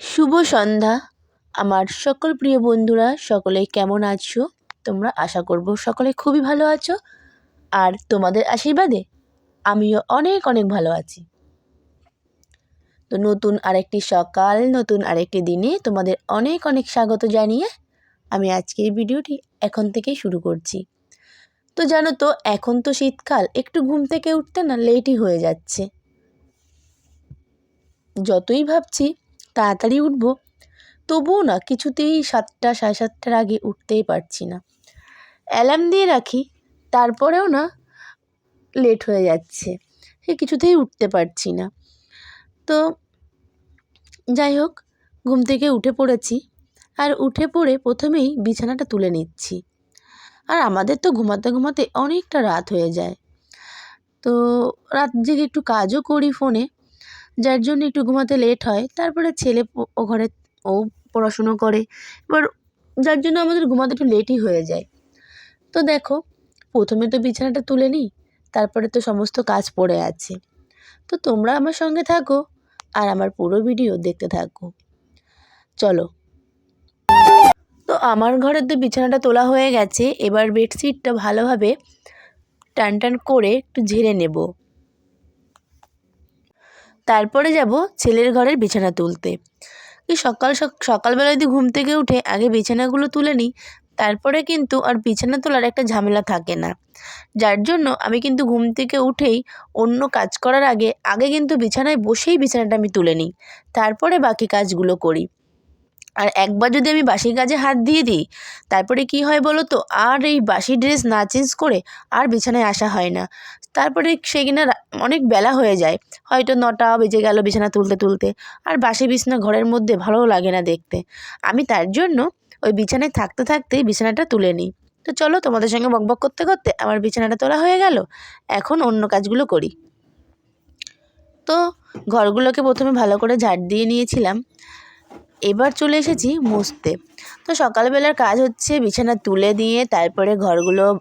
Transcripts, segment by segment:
শুভ সন্ধ্যা। আমার সকল প্রিয় বন্ধুরা, সকলে কেমন আছো? তোমরা আশা করব সকলে খুবই ভালো আছো। আর তোমাদের আশীর্বাদে আমিও অনেক অনেক ভালো আছি। তো নতুন আরেকটি সকাল, নতুন আরেকটি দিনে তোমাদের অনেক অনেক স্বাগত জানিয়ে আমি আজকের ভিডিওটি এখন থেকেই শুরু করছি। তো জানো তো, এখন তো শীতকাল, একটু ঘুম থেকে উঠতে না লেটই হয়ে যাচ্ছে। যতই ভাবছি তাড়াতাড়ি উঠব? তবুও না, কিছুতেই সাতটা সাড়ে সাতটার আগে উঠতেই পারছি না। অ্যালার্ম দিয়ে রাখি, তারপরেও না, লেট হয়ে যাচ্ছে। সে কিছুতেই উঠতে পারছি না। তো যাই হোক, ঘুম থেকে উঠে পড়েছি। আর উঠে পড়ে প্রথমেই বিছানাটা তুলে নিচ্ছি। আর আমাদের তো ঘুমাতে ঘুমাতে অনেকটা রাত হয়ে যায়। তো রাত জেগে একটু কাজও করি ফোনে। যার জন্য একটু ঘুমাতে লেট হয়। তারপরে ছেলে ও ঘরে, ও পড়াশুনো করে। এবার যার জন্য আমাদের ঘুমাতে একটু লেটই হয়ে যায়। তো দেখো, প্রথমে তো বিছানাটা তুলে নিই, তারপরে তো সমস্ত কাজ পড়ে আছে। তো তোমরা আমার সঙ্গে থাকো আর আমার পুরো ভিডিও দেখতে থাকো। চলো। তো আমার ঘরের তো বিছানাটা তোলা হয়ে গেছে, এবার বেডশিটটা ভালোভাবে টান টান করে একটু ঝেড়ে নেব। তারপরে যাব ছেলের ঘরের বিছানা তুলতে। কি সকাল সকালবেলা যদি ঘুম থেকে উঠে আগে বিছানাগুলো তুলে নিই, তারপরে কিন্তু আর বিছানা তোলার একটা ঝামেলা থাকে না। যার জন্য আমি কিন্তু ঘুম থেকে উঠেই অন্য কাজ করার আগে আগে কিন্তু বিছানায় বসেই বিছানাটা আমি তুলে নিই। তারপরে বাকি কাজগুলো করি। আর একবার যদি আমি বাসি কাজে হাত দিয়ে দিই, তারপরে কি হয় বলো তো? আর এই বাসি ড্রেস না চেঞ্জ করে আর বিছানায় আসা হয় না। তারপরে সে কিনা অনেক বেলা হয়ে যায়। হয়তো নটা বেজে গেল বিছানা তুলতে তুলতে। আর বাসি বিছানা ঘরের মধ্যে ভালোও লাগে না দেখতে। আমি তার জন্য ওই বিছানায় থাকতে থাকতেই বিছানাটা তুলে নিই। তো চলো তোমাদের সঙ্গে বকবক করতে করতে আমার বিছানাটা তোলা হয়ে গেল। এখন অন্য কাজগুলো করি। তো ঘরগুলোকে প্রথমে ভালো করে ঝাড় দিয়ে নিয়েছিলাম। এবার চলে এসেছি মুছতে। তো সকালবেলার কাজ হচ্ছে বিছানা তুলে দিয়ে, তারপরে ঘরগুলো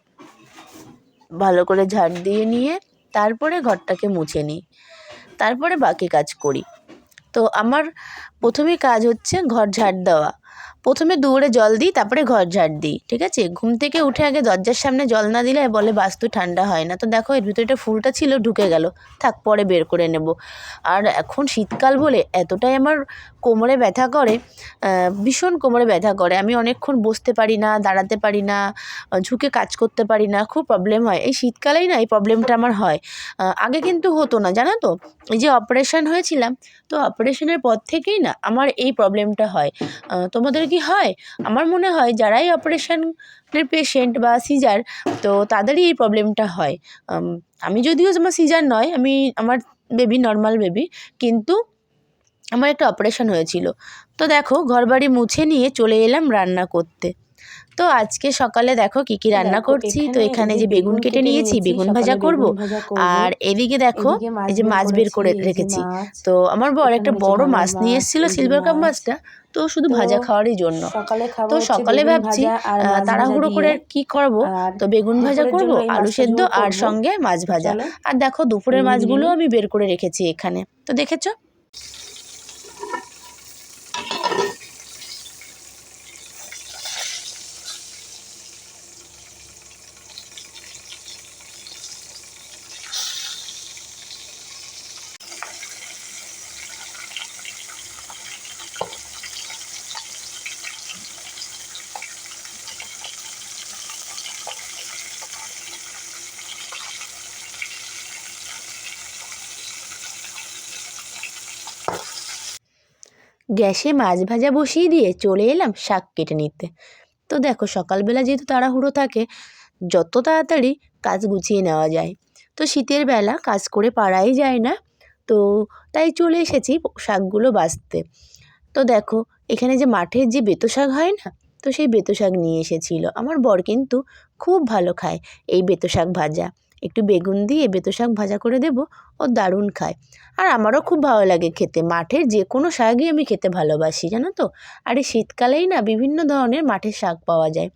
ভালো করে ঝাড় দিয়ে নিয়ে, তারপরে ঘরটাকে মুছে নিই। তারপরে বাকি কাজ করি। তো আমার প্রথমেই কাজ হচ্ছে ঘর ঝাড় দেওয়া। প্রথমে দৌড়ে জল দিই, তারপরে ঘর ঝাড় দিই, ঠিক আছে? ঘুম থেকে উঠে আগে দরজার সামনে জল না দিলে বলে বাস্তু ঠান্ডা হয় না। তো দেখো, এর ভিতরে ফুলটা ছিল, ঢুকে গেল। থাক, পরে বের করে নেব। আর এখন শীতকাল বলে এতটাই আমার কোমরে ব্যথা করে ভীষণ কোমরে ব্যথা করে। আমি অনেকক্ষণ বসতে পারি না, দাঁড়াতে পারি না, ঝুঁকে কাজ করতে পারি না, খুব প্রবলেম হয়। এই শীতকালেই না এই প্রবলেমটা আমার হয়। আগে কিন্তু হতো না, জানো তো? এই যে অপারেশন হয়েছিলাম, তো অপারেশনের পর থেকেই না আমার এই প্রবলেমটা হয়। তোমাদের কি হয়, আমার মনে হয় যারাই অপারেশনের পেশেন্ট বা সিজার তো তাদেরই এই প্রবলেমটা হয়। আমি যদিও আমার সিজার নয়, আমি আমার বেবি নর্মাল বেবি কিন্তু আমার একটা অপারেশন হয়েছিল। তো দেখো, ঘরবাড়ি মুছে নিয়ে চলে এলাম রান্না করতে। তো আজকে সকালে দেখো কি কি রান্না করছি। তো এখানে যে বেগুন কেটে নিয়েছি বেগুন ভাজা করব। আর এদিকে দেখো এই যে মাছ বের করে রেখেছি। তো আমার বর একটা বড় মাছ নিয়ে এসেছিল সিলভার কাপ মাছটা। তো শুধু ভাজা খাওয়ারই জন্য। তো সকালে ভাবছি তাড়াহুড়ো করে কি করব? তো বেগুন ভাজা করব আলু সেদ্ধ আর সঙ্গে মাছ ভাজা। আর দেখো দুপুরের মাছগুলো আমি বের করে রেখেছি এখানে। তো দেখেছ? গ্যাসে মাছ ভাজা বসিয়ে দিয়ে চলে এলাম শাক কেটে নিতে। তো দেখো, সকালবেলা যেহেতু তাড়াহুড়ো থাকে, যত তাড়াতাড়ি কাজ গুছিয়ে নেওয়া যায়। তো শীতের বেলা কাজ করে পারাই যায় না, তো তাই চলে এসেছি শাকগুলো বাঁচতে। তো দেখো, এখানে যে মাঠের যে বেতো শাক হয় না, তো সেই বেতো শাক নিয়ে এসেছিল। আমার বর কিন্তু খুব ভালো খায় এই বেতো শাক ভাজা। একটু বেগুন দিয়ে বেতো শাক ভাজা করে দেবো ও দারুণ খায়। আর আমারও খুব ভালো লাগে খেতে। মাঠের যে কোনো শাকই আমি খেতে ভালোবাসি, জানো তো? আর এই শীতকালেই না বিভিন্ন ধরনের মাঠের শাক পাওয়া যায়।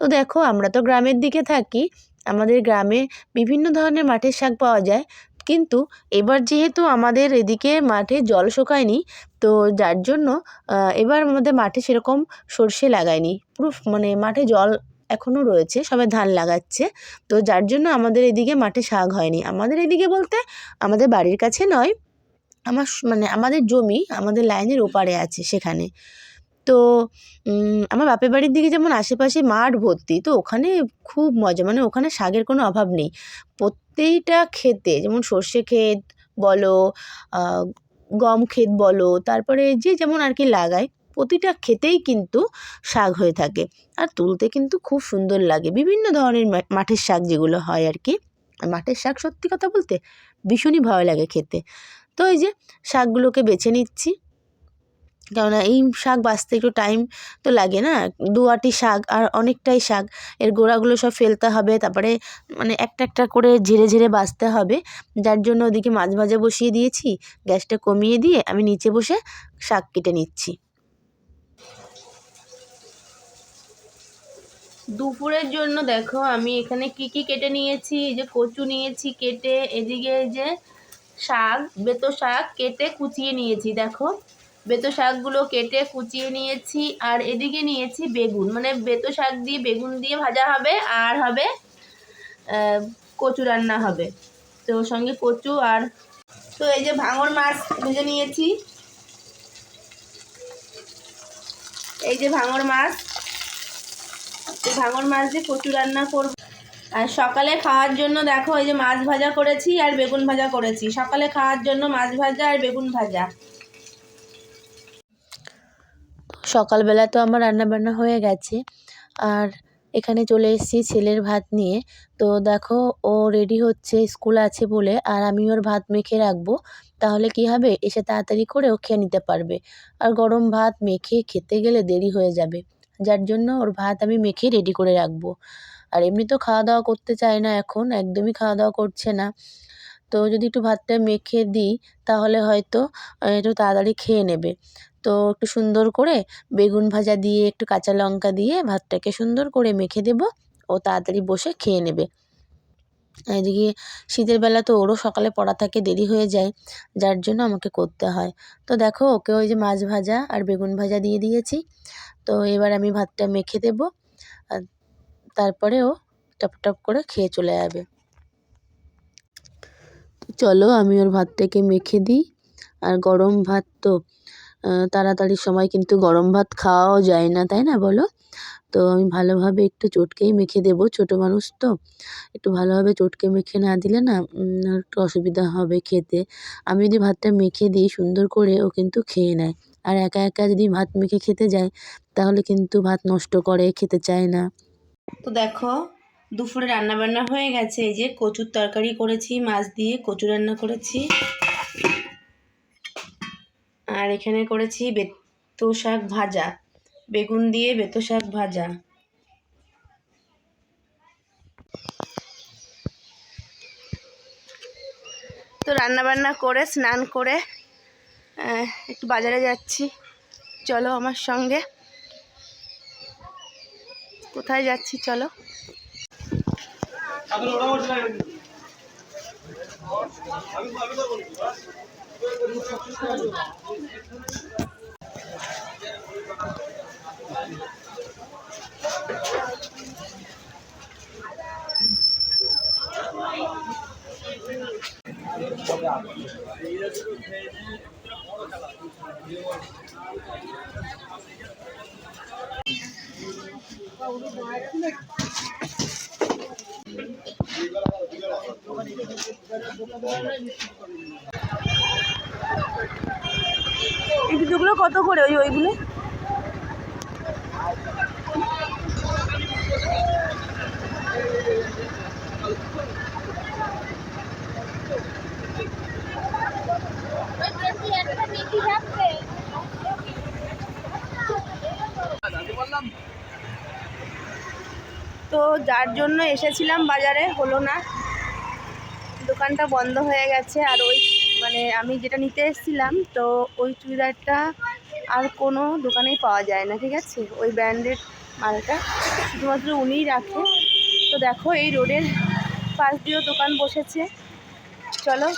তো দেখো, আমরা তো গ্রামের দিকে থাকি, আমাদের গ্রামে বিভিন্ন ধরনের মাঠের শাক পাওয়া যায়। কিন্তু এবার যেহেতু আমাদের এদিকে মাঠে জল শোকায়নি, তো যার জন্য এবার আমাদের মাঠে সেরকম সর্ষে লাগায়নি। পুরো মানে মাঠে জল এখনও রয়েছে, সবাই ধান লাগাচ্ছে। তো যার জন্য আমাদের এদিকে মাঠে শাক হয়নি। আমাদের এদিকে বলতে আমাদের বাড়ির কাছে নয়, আমার মানে আমাদের জমি আমাদের লাইনের ওপারে আছে সেখানে। তো আমার বাপের বাড়ির দিকে যেমন আশেপাশে মাঠ ভর্তি, তো ওখানে খুব মজা মানে ওখানে শাকের কোনো অভাব নেই। প্রত্যেকটা ক্ষেতে, যেমন সর্ষে ক্ষেত বলো গম ক্ষেত বলো, তারপরে যে যেমন আর কি লাগায় প্রতিটা খেতেই কিন্তু শাক হয়ে থাকে। আর তুলতে কিন্তু খুব সুন্দর লাগে। বিভিন্ন ধরনের মাঠের শাক যেগুলো হয় আর কি মাঠের শাক সত্যি কথা বলতে ভীষণই ভালো লাগে খেতে। তো এই যে শাকগুলোকে বেছে নিচ্ছি। কেননা এই শাক বাছতে একটু টাইম তো লাগে না। দু আটি শাক আর অনেকটাই শাক। এর গোড়াগুলো সব ফেলতে হবে। তারপরে মানে একটা একটা করে ঝেড়ে ঝেড়ে বাছতে হবে। যার জন্য ওদিকে মাছ ভাজা বসিয়ে দিয়েছি। গ্যাসটা কমিয়ে দিয়ে আমি নিচে বসে শাক কেটে নিচ্ছি। দুপুরের জন্য দেখো, আমি এখানে কি কি কেটে নিয়েছি? এই যে কচু নিয়েছি কেটে, এদিকে যে শাক, বেতো শাক কেটে কুচিয়ে নিয়েছি, দেখো। বেতো শাকগুলো কেটে কুচিয়ে নিয়েছি, আর এদিকে নিয়েছি বেগুন। মানে বেতো শাক দিয়ে বেগুন দিয়ে ভাজা হবে, আর হবে কচু রান্না হবে। তো সঙ্গে কচু আর, তো এই যে ভাঙর মাছ ভেজে নিয়েছি। এই যে ভাঙর মাছ এই মাছ দিয়ে কচু রান্না করব। আর সকালে খাওয়ার জন্য দেখো, এই যে মাছ ভাজা করেছি আর বেগুন ভাজা করেছি। সকালে খাওয়ার জন্য মাছ ভাজা আর বেগুন ভাজা। সকালবেলা তো আমার রান্নাবান্না হয়ে গেছে। আর এখানে চলে এসেছি ছেলের ভাত নিয়ে। তো দেখো, ও রেডি হচ্ছে, স্কুল আছে বলে, আর আমি ওর ভাত মেখে রাখব। তাহলে কি হবে? এসে তাড়াতাড়ি করে ও খেয়ে নিতে পারবে। আর গরম ভাত মেখে খেতে গেলে দেরি হয়ে যাবে। যার জন্য ওর ভাত আমি মেখে রেডি করে রাখব। আর এমনি তো খাওয়া দাওয়া করতে চায় না এখন, একদমই খাওয়া দাওয়া করছে না। তো যদি একটু ভাতটা মেখে দিই, তাহলে হয়তো একটু তাড়াতাড়ি খেয়ে নেবে। তো একটু সুন্দর করে বেগুন ভাজা দিয়ে, একটু কাঁচা লঙ্কা দিয়ে ভাতটাকে সুন্দর করে মেখে দেবো। ও তাড়াতাড়ি বসে খেয়ে নেবে। এদিকে শীতের বেলা তো ওরও সকালে পড়া থাকে, দেরি হয়ে যায়, যার জন্য আমাকে করতে হয়। তো দেখো, ওকে ওই যে মাছ ভাজা আর বেগুন ভাজা দিয়ে দিয়েছি। তো এবার আমি ভাতটা মেখে দেবো, আর তারপরে ও টপ টপ করে খেয়ে চলে যাবে। চলো আমি ওর ভাতটাকে মেখে দিই, আর গরম ভাত তো তাড়াতাড়ি সময় কিন্তু গরম ভাত খাওয়াও যায় না, তাই না বলো? তো আমি ভালোভাবে একটু চটকেই মেখে দেবো, ছোটো মানুষ তো। একটু ভালোভাবে চটকে মেখে না দিলে না একটু অসুবিধা হবে খেতে। আমি যদি ভাতটা মেখে দিই সুন্দর করে, ও কিন্তু খেয়ে নেয়। আর একা একা যদি ভাত মেখে খেতে যায়, তাহলে কিন্তু ভাত নষ্ট করে, খেতে চায় না। তো দেখো, দুপুরে রান্না বান্না হয়ে গেছে। এই যে কচুর তরকারি করেছি, মাছ দিয়ে কচু রান্না করেছি। আর এখানে করেছি বেতো শাক ভাজা। বেগুন দিয়ে বেতো শাক ভাজা। তো রান্না বান্না করে, স্নান করে একটু বাজারে যাচ্ছি। চলো আমার সঙ্গে। কোথায় যাচ্ছি, চলো। এই জুতোগুলো কত করে? ওই ওইগুলো তো যার জন্য এসেছিলাম বাজারে, হলো না। দোকানটা বন্ধ হয়ে গেছে আর ওই মানে আমি যেটা নিতে এসেছিলাম, তো ওই চুড়িদারটা আর কোনো দোকানেই পাওয়া যায় না, ঠিক আছে? ওই ব্র্যান্ডেড মালটা শুধুমাত্র উনিই রাখে। তো দেখো, এই রোডের পাশ দিয়েও দোকান বসেছে। চলো।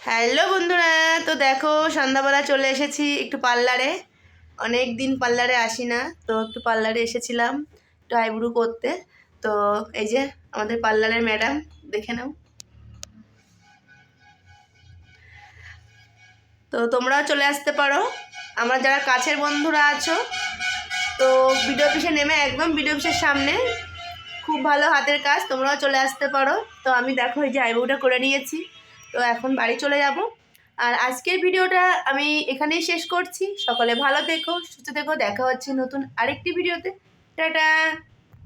হ্যালো বন্ধুরা, তো দেখো, সন্ধ্যাবেলা চলে এসেছি একটু পার্লারে। অনেক দিন পার্লারে আসি না, তো একটু পার্লারে এসেছিলাম। একটু আইব্রু করতে। তো এই যে আমাদের পার্লারের ম্যাডাম, দেখে নাও। তো তোমরাও চলে আসতে পারো। আমার যারা কাছের বন্ধুরা আছো, তো ভিডিও অফিসে নেমে একদম ভিডিও অফিসের সামনে। খুব ভালো হাতের কাজ, তোমরাও চলে আসতে পারো। তো আমি দেখো এই যে আইব্রুটা করে নিয়েছি। তো এখন বাড়ি চলে যাব। আর আজকের ভিডিওটা আমি এখানেই শেষ করছি। সকলে ভালো থেকো, সুস্থ থেকো। দেখা হচ্ছে নতুন আরেকটি ভিডিওতে। টাটা।